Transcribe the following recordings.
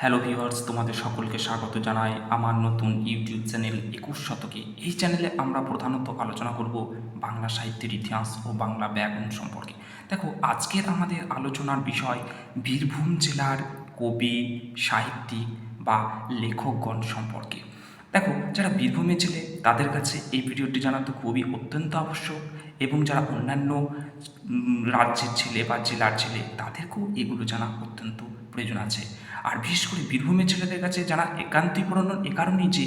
Hello viewers তোমাদের সকলকে স্বাগত জানাই আমার নতুন ইউটিউব চ্যানেল একুশ শতকে। এই চ্যানেলে আমরা প্রধানত আলোচনা করব বাংলা সাহিত্যের ইতিহাস ও বাংলা ব্যাকরণ সম্পর্কে। দেখো, আজকের আমাদের আলোচনার বিষয় বীরভূম জেলার কবি, সাহিত্যিক বা লেখকগণ সম্পর্কে। দেখো, যারা বীরভূমে ছেলে, তাদের কাছে এই ভিডিওটি জানা তো খুবই অত্যন্ত আবশ্যক এবং যারা অন্যান্য রাজ্যের ছেলে বা জেলার ছেলে, তাদেরকেও এগুলো জানা অত্যন্ত প্রয়োজন আছে। আর বিশেষ করে বীরভূমের ছেলেদের কাছে যারা একান্তই প্রয়োজন এ কারণেই যে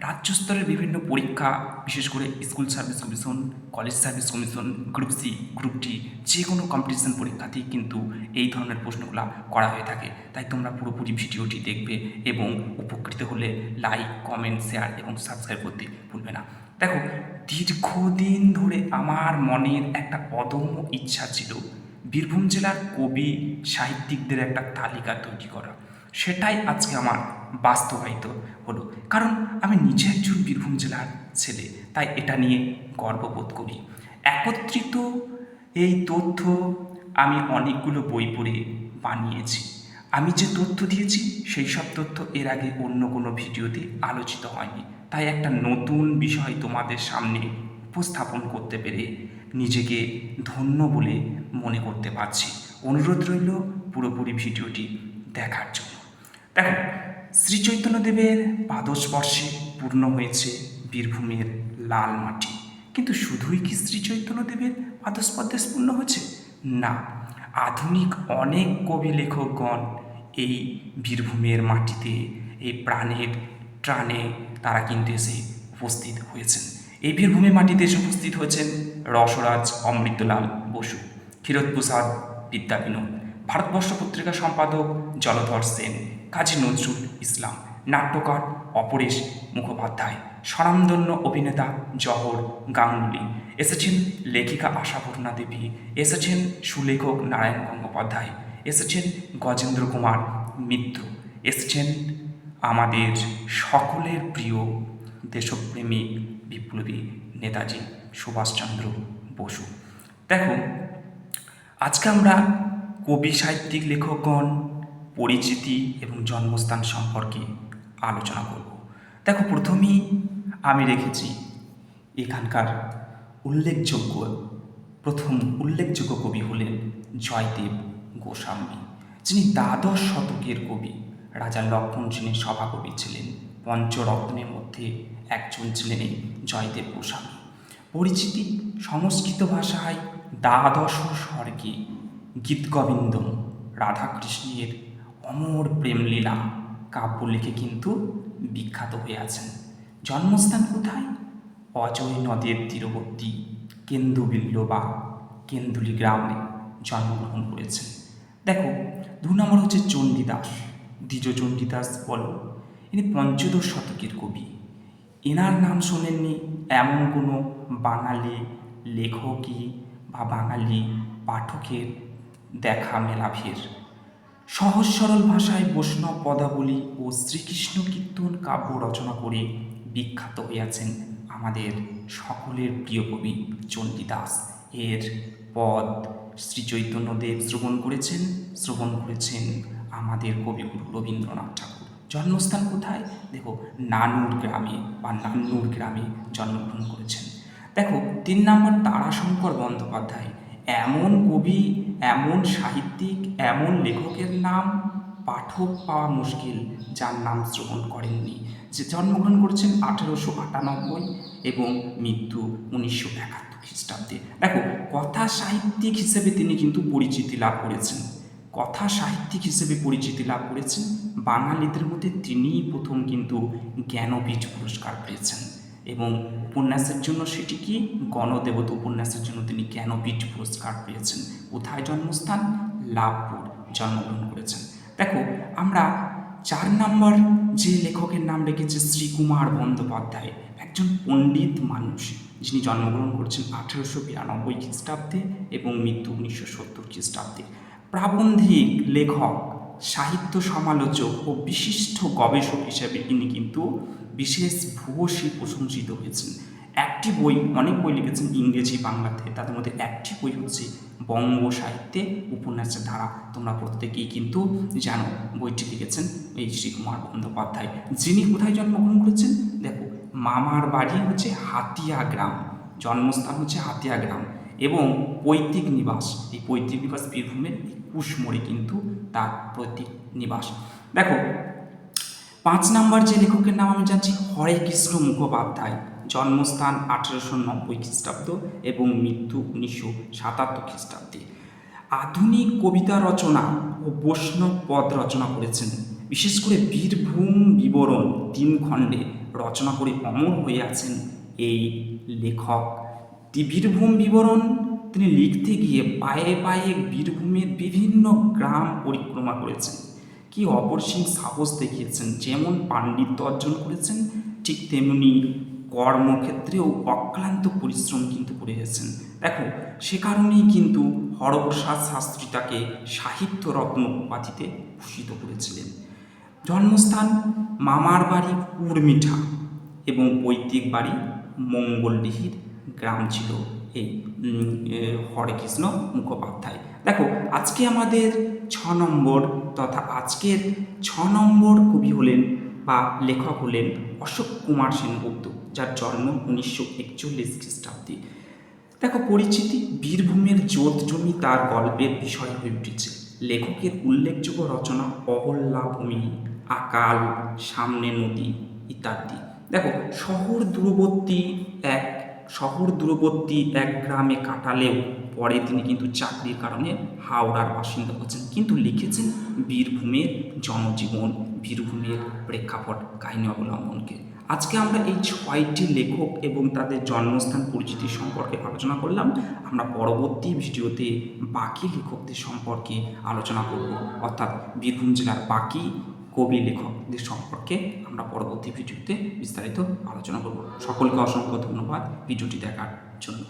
রাজ্য স্তরের বিভিন্ন পরীক্ষা, বিশেষ করে school service commission, college service commission, group C, group D, যে কোনো কম্পিটিশন পরীক্ষাতেই কিন্তু এই ধরনের প্রশ্নগুলো করা হয়ে থাকে। তাই তোমরা পুরোপুরি ভিডিওটি দেখবে এবং উপকৃত হলে লাইক, কমেন্ট, শেয়ার এবং সাবস্ক্রাইব করতে ভুলবে না। দেখো, দীর্ঘদিন ধরে আমার মনের একটা অদম্য ইচ্ছা ছিল বীরভূম জেলার কবি সাহিত্যিকদের একটা তালিকা তৈরি করা। সেটাই আজকে আমার বাস্তবায়িত হলো। কারণ আমি নিজে একজন বীরভূম জেলার ছেলে, তাই এটা নিয়ে গর্ববোধ করি। একত্রিত এই তথ্য আমি অনেকগুলো বই পড়ে বানিয়েছি। আমি যে তথ্য দিয়েছি, সেই সব তথ্য এর আগে অন্য কোনো ভিডিওতে আলোচিত হয়নি। তাই একটা নতুন বিষয় তোমাদের সামনে উপস্থাপন করতে পেরে নিজেকে ধন্য বলে মনে করতে পারছি। অনুরোধ রইল পুরোপুরি ভিডিওটি দেখার জন্য। দেখো শ্রী চৈতন্যদেবের পাদস্পর্শে পূর্ণ হয়েছে বীরভূমের লাল মাটি। কিন্তু শুধুই কি শ্রী চৈতন্যদেবের পাদস্পর্শে পূর্ণ হয়েছে? না, আধুনিক অনেক কবি লেখকগণ এই বীরভূমের মাটিতে এই প্রাণের ত্রাণে তারা কিন্তু এসে উপস্থিত হয়েছেন। এই বীরভূমের মাটিতে এসে উপস্থিত হয়েছেন রসরাজ অমৃতলাল বসু ক্ষীরোৎপ্রসাদ বিদ্যাবিনোদ ভারতবর্ষ পত্রিকা সম্পাদক জলধর সেন, কাজী নজরুল ইসলাম, নাট্যকার অপরেশ মুখোপাধ্যায়, স্বনামধন্য অভিনেতা জহর গাঙ্গুলি, এসেছেন লেখিকা আশাপূর্ণা দেবী, এসেছেন সুলেখক নারায়ণ গঙ্গোপাধ্যায়, এসেছেন গজেন্দ্র কুমার মিত্র, এসেছেন আমাদের সকলের প্রিয় দেশপ্রেমিক বিপ্লবী নেতাজি সুভাষচন্দ্র বসু। দেখো, আজকে আমরা কবি সাহিত্যিক লেখকগণ, পরিচিতি এবং জন্মস্থান সম্পর্কে আলোচনা করব। দেখো, প্রথমেই আমি রেখেছি এখানকার উল্লেখযোগ্য, প্রথম উল্লেখযোগ্য কবি হলেন জয়দেব গোস্বামী, যিনি দ্বাদশ শতকের কবি, রাজা লক্ষণ সেনের সভাকবি ছিলেন। পঞ্চরত্নের মধ্যে একজন ছিলেন এই জয়দেব গোস্বামী। পরিচিতি সংস্কৃত ভাষায় দ্বাদশ স্বর্গে গীতগোবিন্দম রাধাকৃষ্ণের অমর প্রেমলীলা কাব্য লিখে কিন্তু বিখ্যাত হয়ে আছেন। জন্মস্থান কোথায়? অজয় নদের তীরবর্তী কেন্দুবিল্ল বা কেন্দুলি গ্রামে জন্মগ্রহণ করেছেন। দেখো, দু নম্বর হচ্ছে চণ্ডীদাস। দ্বিজ চণ্ডীদাস বলো ইনি পঞ্চদশ শতকের কবি। এনার নাম শোনেননি এমন কোনো বাঙালি লেখকই বা বাঙালি পাঠকের দেখা মেলাভের। সহজ সরল ভাষায় বৈষ্ণব পদাবলী ও শ্রীকৃষ্ণ কীর্তন কাব্য রচনা করে বিখ্যাত হইয়াছেন আমাদের সকলের প্রিয় কবি চণ্ডীদাস। এর পদ শ্রী চৈতন্যদেব শ্রবণ করেছেন শ্রবণ করেছেন আমাদের কবিগুরু রবীন্দ্রনাথ ঠাকুর। জন্মস্থান কোথায়? দেখো, নানুর গ্রামে বা নান্নুর গ্রামে জন্মগ্রহণ করেছেন। দেখো, তিন নম্বর তারাশঙ্কর বন্দ্যোপাধ্যায়। এমন কবি, এমন সাহিত্যিক, এমন লেখকের নাম পাঠক পাওয়া মুশকিল, যার নাম শ্রবণ করেননি। যে জন্মগ্রহণ করেছেন আঠেরোশো আটানব্বই এবং মৃত্যু উনিশশো একাত্তর খ্রিস্টাব্দে। দেখো, কথা সাহিত্যিক হিসেবে তিনি কিন্তু পরিচিতি লাভ করেছেন। কথা সাহিত্যিক হিসেবে পরিচিতি লাভ করেছেন। বাঙালিদের মধ্যে তিনিই প্রথম কিন্তু জ্ঞানপীঠ পুরস্কার পেয়েছেন। এবং উপন্যাসের জন্য সেটি কি? গণদেবতা উপন্যাসের জন্য তিনি জ্ঞানপীঠ পুরস্কার পেয়েছেন। কোথায় জন্মস্থান? লাভপুর জন্মগ্রহণ করেছেন। দেখো, আমরা চার নম্বর যে লেখকের নাম রেখেছে শ্রীকুমার বন্দ্যোপাধ্যায়, একজন পণ্ডিত মানুষ। যিনি জন্মগ্রহণ করেছেন আঠেরোশো বিরানব্বই খ্রিস্টাব্দে এবং মৃত্যু উনিশশো সত্তর খ্রিস্টাব্দে। প্রাবন্ধিক লেখক, সাহিত্য সমালোচক ও বিশিষ্ট গবেষক হিসেবে তিনি কিন্তু বিশেষ ভূয়সী প্রশংসিত হয়েছেন। একটি বই, অনেক বই লিখেছেন ইংরেজি বাংলাতে, তাদের মধ্যে একটি বই হচ্ছে বঙ্গ সাহিত্যে উপন্যাসের ধারা। তোমরা প্রত্যেকেই কিন্তু জানো বইটি লিখেছেন এই শ্রীকুমার বন্দ্যোপাধ্যায়, যিনি কোথায় জন্মগ্রহণ করেছেন? দেখো, মামার বাড়ি হচ্ছে হাতিয়া গ্রাম, জন্মস্থান হচ্ছে হাতিয়া গ্রাম। এবং পৈতৃক নিবাস। এই পৈতৃক নিবাস বীরভূমের একুশ মোড়ে কিন্তু তার পৈতৃক নিবাস। দেখো, পাঁচ নাম্বার যে লেখকের নাম আমি জানছি, হরে কৃষ্ণ মুখোপাধ্যায়। জন্মস্থান আঠেরোশো নব্বই খ্রিস্টাব্দ এবং মৃত্যু উনিশশো সাতাত্তর খ্রিস্টাব্দে। আধুনিক কবিতা রচনা ও বৈষ্ণব পদ রচনা করেছেন। বিশেষ করে বীরভূম বিবরণ তিন খণ্ডে রচনা করে অমর হয়ে আছেন এই লেখক। বীরভূম বিবরণ তিনি লিখতে গিয়ে পায়ে পায়ে বীরভূমের বিভিন্ন গ্রাম পরিক্রমা করেছেন। কি অপরসীম সাহস দেখিয়েছেন, যেমন পাণ্ডিত্য অর্জন করেছেন, ঠিক তেমনি কর্মক্ষেত্রেও অক্লান্ত পরিশ্রম কিন্তু করে গেছেন। দেখো, সে কারণেই কিন্তু হরপ্রসাদ শাস্ত্রী তাকে সাহিত্য রত্ন উপাধিতে ভূষিত করেছিলেন। জন্মস্থান মামার বাড়ি কুড়মিঠা এবং পৈতৃক বাড়ি মঙ্গলডিহির। গ্রাম ছিল এই হরেকৃষ্ণ মুখোপাধ্যায়। দেখো, আজকে আমাদের ছ নম্বর তথা আজকের ছ নম্বর কবি হলেন বা লেখক হলেন অশোক কুমার সেনগুপ্ত, যার জন্ম উনিশশো একচল্লিশ খ্রিস্টাব্দে। দেখো, পরিচিতি বীরভূমের জোত জমি তার গল্পের বিষয় হয়ে উঠেছে। লেখকের উল্লেখযোগ্য রচনা অহল্যা ভূমি আকাল, সামনে নদী ইত্যাদি। দেখো, শহর দূরবর্তী এক শহর দূরবর্তী এক গ্রামে কাটালেও পরে তিনি কিন্তু চাকরির কারণে হাওড়ার বাসিন্দা হচ্ছেন। কিন্তু লিখেছেন বীরভূমের জনজীবন, বীরভূমের প্রেক্ষাপট, কাহিনী অবলম্বনকে। আজকে আমরা এই ছয়টি লেখক এবং তাদের জন্মস্থান, পরিচিতি সম্পর্কে আলোচনা করলাম। আমরা পরবর্তী ভিডিওতে বাকি লেখকদের সম্পর্কে আলোচনা করব। অর্থাৎ বীরভূম জেলার বাকি কবি লেখকদের সম্পর্কে আমরা পরবর্তী ভিডিওতে বিস্তারিত আলোচনা করব। সকলকে অসংখ্য ধন্যবাদ। ভিডিওটি দেখার জন্য।